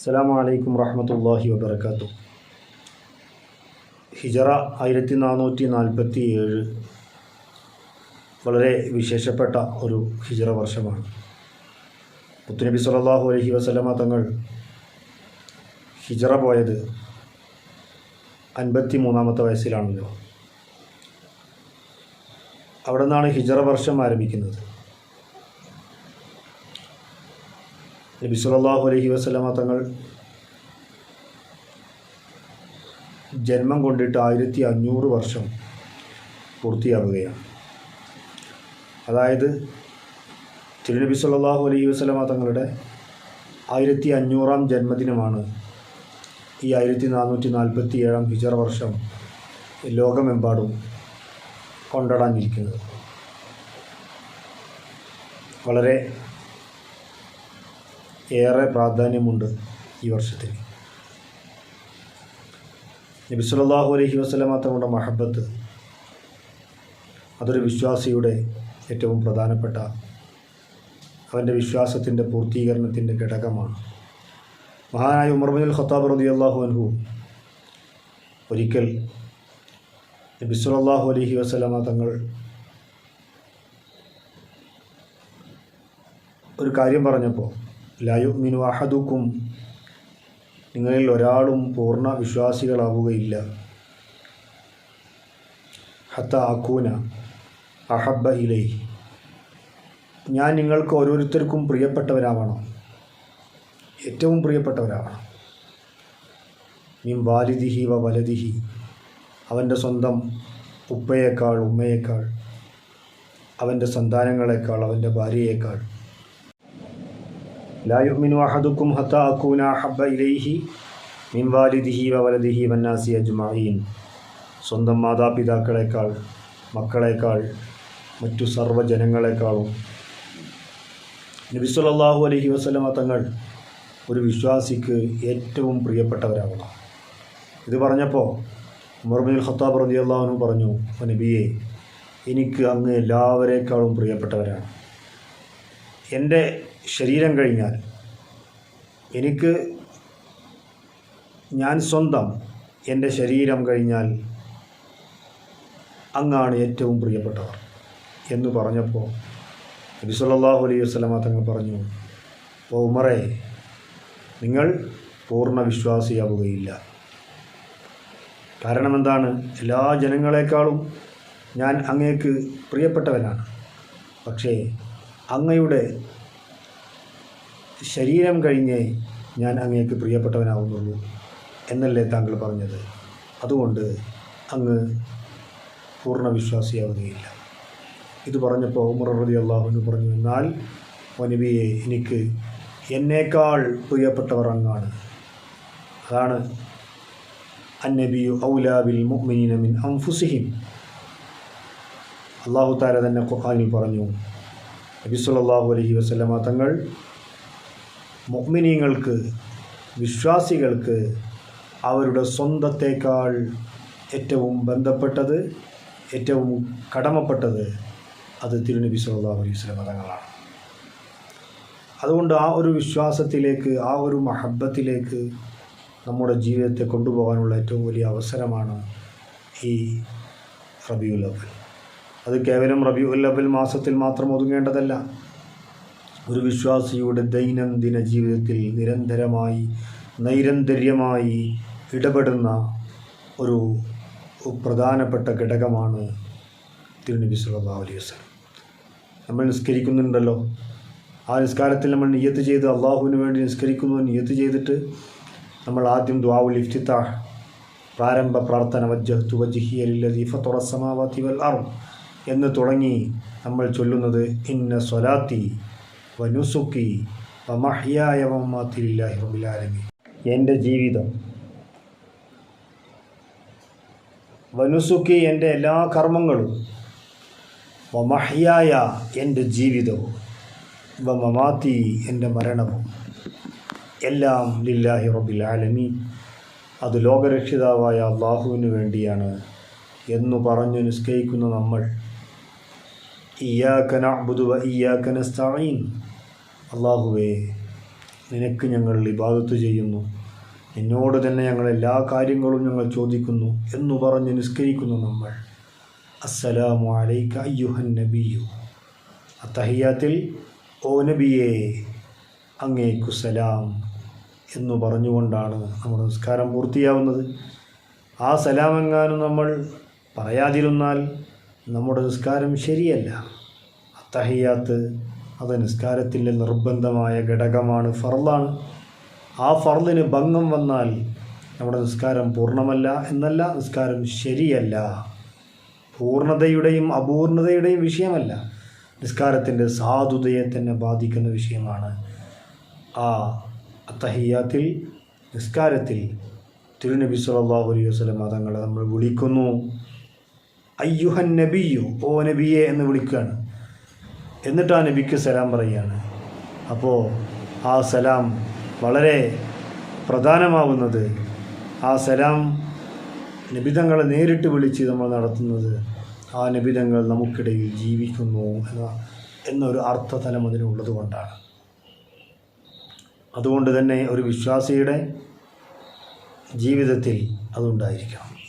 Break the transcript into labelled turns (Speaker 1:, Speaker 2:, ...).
Speaker 1: അസ്സലാമു അലൈക്കും വാഹമത്തല്ലാഹി വബർക്കാത്തു ഹിജറ ആയിരത്തി നാനൂറ്റി നാൽപ്പത്തി ഏഴ് വളരെ വിശേഷപ്പെട്ട ഒരു ഹിജറ വർഷമാണ്. മുത്തുനബി സലാഹു അലഹി വസ്ലമ തങ്ങൾ ഹിജറ പോയത് അൻപത്തി മൂന്നാമത്തെ വയസ്സിലാണല്ലോ. അവിടെ നിന്നാണ് ഹിജറ വർഷം ആരംഭിക്കുന്നത്. നബി സല്ലല്ലാഹു അലഹി വസല്ലമ തങ്ങൾ ജന്മം കൊണ്ടിട്ട് ആയിരത്തി അഞ്ഞൂറ് വർഷം പൂർത്തിയാവുകയാണ്. അതായത് തിരുനബി സല്ലല്ലാഹു അലൈഹി വസല്ലമ തങ്ങളുടെ ആയിരത്തി അഞ്ഞൂറാം ജന്മദിനമാണ് ഈ ആയിരത്തി നാനൂറ്റി നാൽപ്പത്തി ഏഴാം ഹിജറ വർഷം ലോകമെമ്പാടും കൊണ്ടാടാനിരിക്കുന്നത് വളരെ ഏറെ പ്രാധാന്യമുണ്ട് ഈ വർഷത്തിന്. നബി സല്ലല്ലാഹു അലൈഹി വസല്ലമ തങ്ങളുടെ മഹബത്ത് അതൊരു വിശ്വാസിയുടെ ഏറ്റവും പ്രധാനപ്പെട്ട അവന്റെ വിശ്വാസത്തിന്റെ പൂർത്തീകരണത്തിന്റെ ഘടകമാണ്. മഹാനായ ഉമർ ബിൻ ഖത്താബ് റളിയല്ലാഹു അൻഹു ഒരിക്കൽ നബി സല്ലല്ലാഹു അലൈഹി വസല്ലമ തങ്ങൾ ഒരു കാര്യം പറഞ്ഞപ്പോൾ ലായുമിനു അഹദുക്കും. നിങ്ങളിൽ ഒരാളും പൂർണ വിശ്വാസികളാവുകയില്ല ഹത്ത അക്കൂന അഹബ്ബ ഇലൈ. ഞാൻ നിങ്ങൾക്ക് ഓരോരുത്തർക്കും പ്രിയപ്പെട്ടവരാവണം. ഏറ്റവും പ്രിയപ്പെട്ടവരാവണം. മീൻ വാലിദിഹി വ വലതിഹി അവന്റെ സ്വന്തം ഉപ്പയേക്കാൾ ഉമ്മയേക്കാൾ അവന്റെ സന്താനങ്ങളെക്കാൾ അവന്റെ ഭാര്യയേക്കാൾ. ലാ يؤمن أحدكم حتى أكون أحب إليه من والده وولده والناس أجمعين. സ്വന്തം മാതാപിതാക്കളെക്കാൾ മക്കളെക്കാൾ മറ്റു സർവജനങ്ങളെക്കാളും നബി സല്ലല്ലാഹു അലൈഹി വസല്ലമ തങ്ങൾ ഒരു വിശ്വാസിക്ക് ഏറ്റവും പ്രിയപ്പെട്ടവരാകണം ഇത് പറഞ്ഞപ്പോൾ മുർമിൻ ഖത്താബ് റളിയല്ലാഹു അൻഹു പറഞ്ഞു "ഓ നബിയെ എനിക്ക് അങ്ങ് എല്ലാവരേക്കാളും പ്രിയപ്പെട്ടവരാണ്. എന്റെ ശരീരം കഴിഞ്ഞാൽ എനിക്ക് ഞാൻ സ്വന്തം എന്റെ ശരീരം കഴിഞ്ഞാൽ അങ്ങാണ് ഏറ്റവും പ്രിയപ്പെട്ടവർ എന്ന് പറഞ്ഞപ്പോൾ നബി സല്ലല്ലാഹു അലൈഹി വസല്ലമ തങ്ങൾ പറഞ്ഞു ഓ ഉമറേ നിങ്ങൾ പൂർണ വിശ്വാസിയാവുകയില്ല. കാരണം എന്താണ്? എല്ലാ ജനങ്ങളെക്കാളും ഞാൻ അങ്ങേക്ക് പ്രിയപ്പെട്ടവനാണ്. പക്ഷേ അങ്ങയുടെ ശരീരം കഴിഞ്ഞേ ഞാൻ അങ്ങേക്ക് പ്രിയപ്പെട്ടവനാവുന്നുള്ളൂ എന്നല്ലേ താങ്കൾ പറഞ്ഞത്? അതുകൊണ്ട് അങ്ങ് പൂർണ വിശ്വാസിയാവുകയില്ല ഇത് പറഞ്ഞപ്പോൾ ഉമർ റതി അള്ളാഹുവിന് പറഞ്ഞു എന്നാൽ വനിബിയെ എനിക്ക് എന്നേക്കാൾ പ്രിയപ്പെട്ടവർ അങ്ങാണ്. അതാണ് അന്നബിയു ഔലാബിൽ മുഅ്മിനീന മിൻ അൻഫുസിഹിം. അള്ളാഹു താര തന്നെ ഖുർആനിൽ പറഞ്ഞു നബി സല്ലല്ലാഹു അലൈഹി വസല്ലമ തങ്ങൾ മുഅ്മിനീങ്ങൾക്ക് വിശ്വാസികൾക്ക് അവരുടെ സ്വന്തത്തേക്കാൾ ഏറ്റവും ബന്ധപ്പെട്ടത് ഏറ്റവും കടമപ്പെട്ടത് അത് തിരുനബി സല്ലാ അലൈഹി മതങ്ങളാണ്. തങ്ങളാണ് അതുകൊണ്ട് ആ ഒരു വിശ്വാസത്തിലേക്ക് ആ ഒരു മഹബത്തിലേക്ക് നമ്മുടെ ജീവിതത്തെ കൊണ്ടുപോകാനുള്ള ഏറ്റവും വലിയ അവസരമാണ് ഈ റബിയുൽ അവൽ അത് കേവലം റബിയുൽ അവൽ മാസത്തിൽ മാത്രം ഒതുങ്ങേണ്ടതല്ല. ഒരു വിശ്വാസിയുടെ ദൈനംദിന ജീവിതത്തിൽ നിരന്തരമായി നൈരന്തര്യമായി ഇടപെടുന്ന ഒരു പ്രധാനപ്പെട്ട ഘടകമാണ് തിരുനബി സല്ലല്ലാഹു അലൈഹി നമ്മൾ നിസ്കരിക്കുന്നുണ്ടല്ലോ. ആ നിസ്കാരത്തിൽ നമ്മൾ നിയത്ത് ചെയ്ത് അള്ളാഹുവിന് വേണ്ടി നിസ്കരിക്കുന്നു. നിയത്ത് ചെയ്തിട്ട് നമ്മൾ ആദ്യം ദ്വാവുൽ ഇഫ്തിത്താഹ് പ്രാരംഭ പ്രാർത്ഥന വജ്ജഹ്തു വജ്ഹിയ ലില്ലദീ ഫത്തറ സമാവാതി വൽ അർദ് എന്ന് തുടങ്ങി നമ്മൾ ചൊല്ലുന്നത് ഇന്ന സ്വലാത്തി വനുസുക്കി എന്റെ ജീവിതം. വനുസുക്കി എന്റെ എല്ലാ കർമ്മങ്ങളും വമഹ്യായ എന്റെ ജീവിതവും വമമാത്തി എന്റെ മരണവും എല്ലാം ലില്ലാഹി റബ്ബിൽ ആലമി അത് ലോകരക്ഷിതാവായ അള്ളാഹുവിന് വേണ്ടിയാണ് എന്നു പറഞ്ഞു നിസ്കരിക്കുന്ന നമ്മൾ. ഇയാക്കന നഅ്ബുദു വ ഇയ്യാക്ക നസ്തഈൻ. അള്ളാഹുവേ നിനക്ക് ഞങ്ങൾ ഇബാദത്ത് ചെയ്യുന്നു. നിന്നോട് തന്നെ ഞങ്ങൾ എല്ലാ കാര്യങ്ങളും ഞങ്ങൾ ചോദിക്കുന്നു എന്നു പറഞ്ഞ് നിസ്കരിക്കുന്നു നമ്മൾ. അസ്സലാമു അലൈക്ക അയ്യുഹൻ നബിയു. അത്തഹിയാത്തിൽ ഓ നബിയേ അങ്ങേക്കു സലാം എന്നു പറഞ്ഞുകൊണ്ടാണ് നമ്മുടെ നിസ്കാരം പൂർത്തിയാവുന്നത്. ആ സലാമെങ്ങാനും നമ്മൾ പറയാതിരുന്നാൽ നമ്മുടെ നിസ്കാരം ശരിയല്ല. അത്തഹിയാത്ത് അത് നിസ്കാരത്തിന്റെ നിർബന്ധമായ ഘടകമാണ് ഫർദാണ് ആ ഫർദിന് ഭംഗം വന്നാൽ നമ്മുടെ നിസ്കാരം പൂർണമല്ല എന്നല്ല നിസ്കാരം ശരിയല്ല. പൂർണതയുടെയും അപൂർണതയുടെയും വിഷയമല്ല. നിസ്കാരത്തിന്റെ സാധുതയെ തന്നെ ബാധിക്കുന്ന വിഷയമാണ്. ആ അത്തഹിയാത്തിൽ നിസ്കാരത്തിൽ തിരുനബി സല്ലല്ലാഹു അലൈഹി വസല്ലം തങ്ങളെ നമ്മൾ വിളിക്കുന്നു. അയ്യുഹൻ നബിയു ഓ നബിയെ എന്ന് വിളിക്കുകയാണ്. എന്നിട്ട് ആ നബിക്ക് സലാം പറയുകയാണ്. അപ്പോൾ ആ സലാം വളരെ പ്രധാനമാവുന്നത് ആ സലാം നിബിതങ്ങളെ നേരിട്ട് വിളിച്ച് നമ്മൾ നടത്തുന്നത് ആ നിബിതങ്ങൾ നമുക്കിടയിൽ ജീവിക്കുന്നു എന്ന എന്നൊരു അർത്ഥതലം അതിനുള്ളത് കൊണ്ടാണ്. അതുകൊണ്ട് തന്നെ ഒരു വിശ്വാസിയുടെ ജീവിതത്തിൽ അതുണ്ടായിരിക്കണം.